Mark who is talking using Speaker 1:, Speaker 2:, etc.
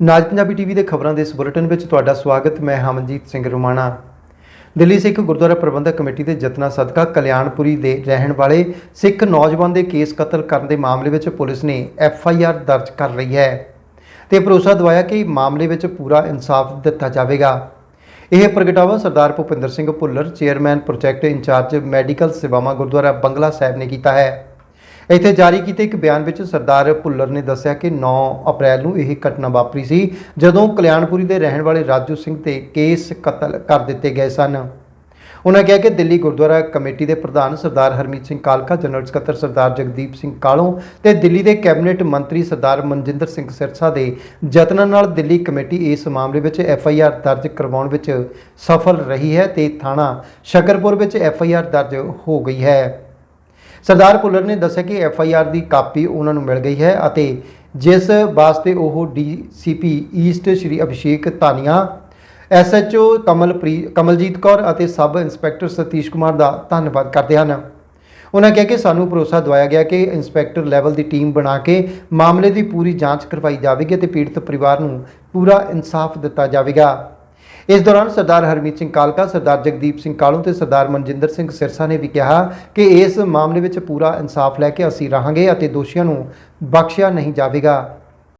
Speaker 1: ਨਾਜ Punjabi TV ਦੇ ਖਬਰਾਂ ਦੇ ਇਸ ਬੁਲੇਟਿਨ ਵਿੱਚ ਤੁਹਾਡਾ ਸਵਾਗਤ, ਮੈਂ ਹਮਨਜੀਤ ਸਿੰਘ ਰੁਮਾਣਾ। ਦਿੱਲੀ ਸਿੱਖ ਗੁਰਦੁਆਰਾ ਪ੍ਰਬੰਧਕ ਕਮੇਟੀ ਦੇ ਯਤਨਾਂ ਸਦਕਾ ਕਲਿਆਣਪੁਰੀ ਦੇ ਰਹਿਣ ਵਾਲੇ ਸਿੱਖ ਨੌਜਵਾਨ ਦੇ ਕੇਸ ਕਤਲ ਕਰਨ ਦੇ ਮਾਮਲੇ ਵਿੱਚ ਪੁਲਿਸ ਨੇ ਐਫ ਆਈ ਆਰ ਦਰਜ ਕਰ ਲਈ ਹੈ ਤੇ ਭਰੋਸਾ ਦਵਾਇਆ ਕਿ ਮਾਮਲੇ ਵਿੱਚ ਪੂਰਾ ਇਨਸਾਫ ਦਿੱਤਾ ਜਾਵੇਗਾ। ਇਹ ਪ੍ਰਗਟਾਵਾ Sardar Bhupinder Singh Bhullar, chairman project incharge medical ਸੇਵਾਵਾਂ ਗੁਰਦੁਆਰਾ ਬੰਗਲਾ ਸਾਹਿਬ ਨੇ ਕੀਤਾ ਹੈ। ਇੱਥੇ ਜਾਰੀ ਕੀਤੇ ਇੱਕ ਬਿਆਨ ਵਿੱਚ ਸਰਦਾਰ ਭੁੱਲਰ ਨੇ ਦੱਸਿਆ ਕਿ 9 ਅਪ੍ਰੈਲ ਨੂੰ ਇਹ ਘਟਨਾ ਵਾਪਰੀ ਸੀ, ਜਦੋਂ ਕਲਿਆਣਪੁਰੀ ਦੇ ਰਹਿਣ ਵਾਲੇ ਰਾਜੂ ਸਿੰਘ ਤੇ ਕੇਸ ਕਤਲ ਕਰ ਦਿੱਤੇ ਗਏ ਸਨ। ਉਹਨਾਂ ਕਿਹਾ ਕਿ ਦਿੱਲੀ ਗੁਰਦੁਆਰਾ ਕਮੇਟੀ ਦੇ ਪ੍ਰਧਾਨ ਸਰਦਾਰ ਹਰਮੀਤ ਸਿੰਘ ਕਾਲਕਾ, ਜਨਰਲ ਸਕੱਤਰ ਸਰਦਾਰ ਜਗਦੀਪ ਸਿੰਘ ਕਾਲੋਂ ਤੇ ਦਿੱਲੀ ਦੇ ਕੈਬਨਿਟ ਮੰਤਰੀ ਸਰਦਾਰ ਮਨਜਿੰਦਰ ਸਿੰਘ ਸਿਰਸਾ ਦੇ ਯਤਨਾਂ ਨਾਲ ਦਿੱਲੀ ਕਮੇਟੀ ਇਸ ਮਾਮਲੇ ਵਿੱਚ ਐਫ ਆਈ ਆਰ ਦਰਜ ਕਰਵਾਉਣ ਵਿੱਚ ਸਫਲ ਰਹੀ ਹੈ ਤੇ ਥਾਣਾ ਸ਼ਕਰਪੁਰ ਵਿੱਚ ਐਫ ਆਈ ਆਰ ਦਰਜ ਹੋ ਗਈ ਹੈ। ਸਰਦਾਰ ਭੁੱਲਰ ਨੇ ਦੱਸਿਆ ਕਿ ਐਫ ਆਈ ਆਰ ਦੀ ਕਾਪੀ ਉਹਨਾਂ ਨੂੰ ਮਿਲ ਗਈ ਹੈ ਅਤੇ ਜਿਸ ਵਾਸਤੇ ਉਹ DCP east Shri Abhishek Dhania SHO ਕਮਲਪ੍ਰੀ, Kamaljit Kaur ਅਤੇ ਸਬ ਇੰਸਪੈਕਟਰ ਸਤੀਸ਼ ਕੁਮਾਰ ਦਾ ਧੰਨਵਾਦ ਕਰਦੇ ਹਨ। ਉਹਨਾਂ ਕਿਹਾ ਕਿ ਸਾਨੂੰ ਭਰੋਸਾ ਦਵਾਇਆ ਗਿਆ ਕਿ ਇੰਸਪੈਕਟਰ ਲੈਵਲ ਦੀ ਟੀਮ ਬਣਾ ਕੇ ਮਾਮਲੇ ਦੀ ਪੂਰੀ ਜਾਂਚ ਕਰਵਾਈ ਜਾਵੇਗੀ ਅਤੇ ਪੀੜਤ ਪਰਿਵਾਰ ਨੂੰ ਪੂਰਾ ਇਨਸਾਫ ਦਿੱਤਾ ਜਾਵੇਗਾ। ਇਸ ਦੌਰਾਨ ਸਰਦਾਰ ਹਰਮੀਤ ਸਿੰਘ ਕਾਲਕਾ, ਸਰਦਾਰ ਜਗਦੀਪ ਸਿੰਘ ਕਾਲੂ ਤੇ ਸਰਦਾਰ ਮਨਜਿੰਦਰ ਸਿੰਘ ਸਿਰਸਾ ਨੇ ਵੀ ਕਿਹਾ ਕਿ ਇਸ ਮਾਮਲੇ ਵਿੱਚ ਪੂਰਾ ਇਨਸਾਫ ਲੈ ਕੇ ਅਸੀਂ ਰਹਾਂਗੇ ਅਤੇ ਦੋਸ਼ੀਆਂ ਨੂੰ ਬਖਸ਼ਿਆ ਨਹੀਂ ਜਾਵੇਗਾ।